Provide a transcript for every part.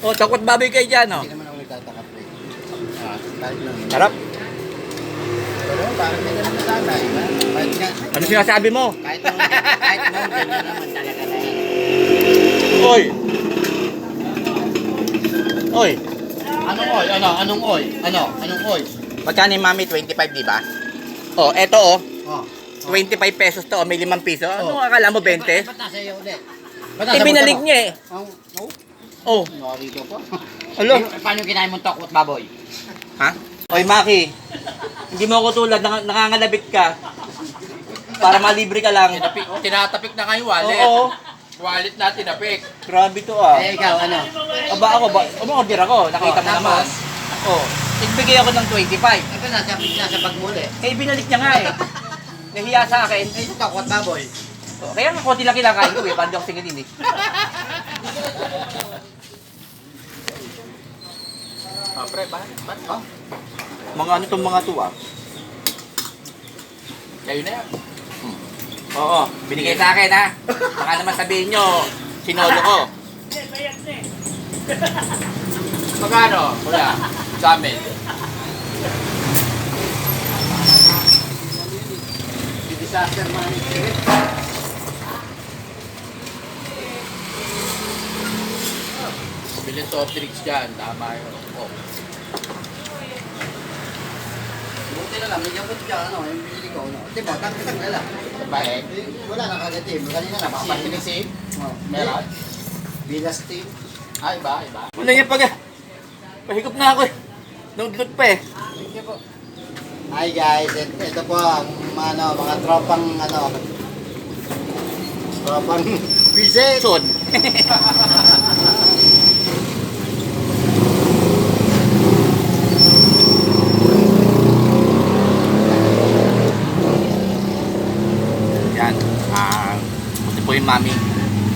O, takot baboy kayo dyan, oh. Hindi naman ako nagtataka, pre. Ah, kahit lang. Sarap. Pero parang may naman nasanay. ha? Kahit nga, Ano sinasabi mo? kahit nung, kahit nung ganyan naman talaga na yan. Oy! Oy! Anong oy? Ano? Anong oy? Ano? Anong oy? Magkano yung mami? 25, di ba? Oh, eto oh. Oh. 25 pesos to, oh, may 5 piso. Ano Oh. akala mo 20? Ba't, ba't nasa iyo ulit? Ba't Eh, binalik mo? niya eh. Oh, oh. Oh, Narito pa. alo. Eh, paano kinain mong tokot baboy? Ha? Oy, Maki. Hindi mo ako tulad, nang nangangalabit ka. Para malibre ka lang. Tinapik, tinatapik na kayo wallet. Oo. Wallet na tinapik. Grabe to ah. Eh, ikaw, ano? Aba ako, ba, umorder ako. Nakita Oh, mo naman. tapos? Oh, nagbigay ako ng 25. Ito nasa, nasa pagmuli. Eh, binalik niya nga eh. Nahiya sa akin. Eh, ito tokot baboy. Oh, kaya nga konti lang kinakain ko eh. Paano di ako singilin eh. Ah, pre, ba? Ba? Oh, Mga ano tong mga to ah. Kayo na yan. Oo, binigay sa akin ha. Baka naman sabihin nyo, sinolo ko. Magkano? Wala. Sa amin. disaster management. Bilhin soft drinks dyan. Tama yun. Oh. Buti na lang, may gabot ka, ano, yung binili ko, ano. Di ba, tagtag na lang. Baik. Eh, wala na kagad team. Kanina na, Papakinisip. Oh, Meron. Bilas team. Ay, iba, iba. Ano niya pag... Pahigop na ako eh. Nungdot pa eh. Thank you po. Hi guys, ito po ang ano, mga tropang ano, tropang visit. Son. Yan. Ah, yung mami.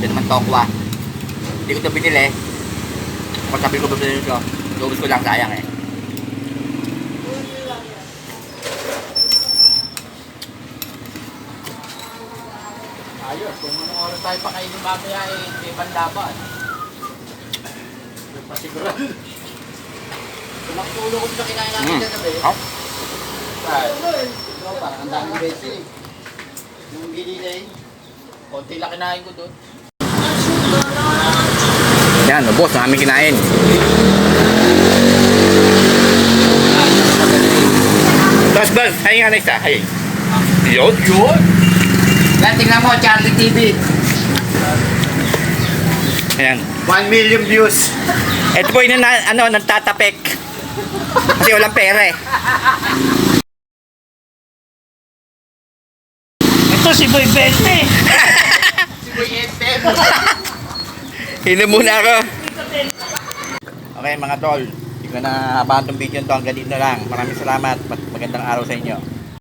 Ito naman tokwa. Hindi ko ito binili. Kung sabi ko bibili ito, lubos ko lang sayang eh. Ayos. Kung anong oras tayo pa kainin mamaya eh, hindi panlaban. Pasigurado. Kung makitulog ko sa kinain natin Mm. kagabi. Oh. Ay, parang ang daming beses eh. Yung ginilay. Konti lang kinain ko doon. Yan, ubos ang aming kinain. Tapos ba, hay nga na isa, hay. Yun, yun. Yan, tingnan mo, Charlie TV. Ayan. 1 million views. Ito po yung na, ano, nagtatapik. Kasi walang pera eh. Ito si Boy Bente. Enten. Hilo muna ako. Okay mga tol. Hindi ko na habahan tong video to. Hanggang dito na lang. Maraming salamat. Magandang araw sa inyo.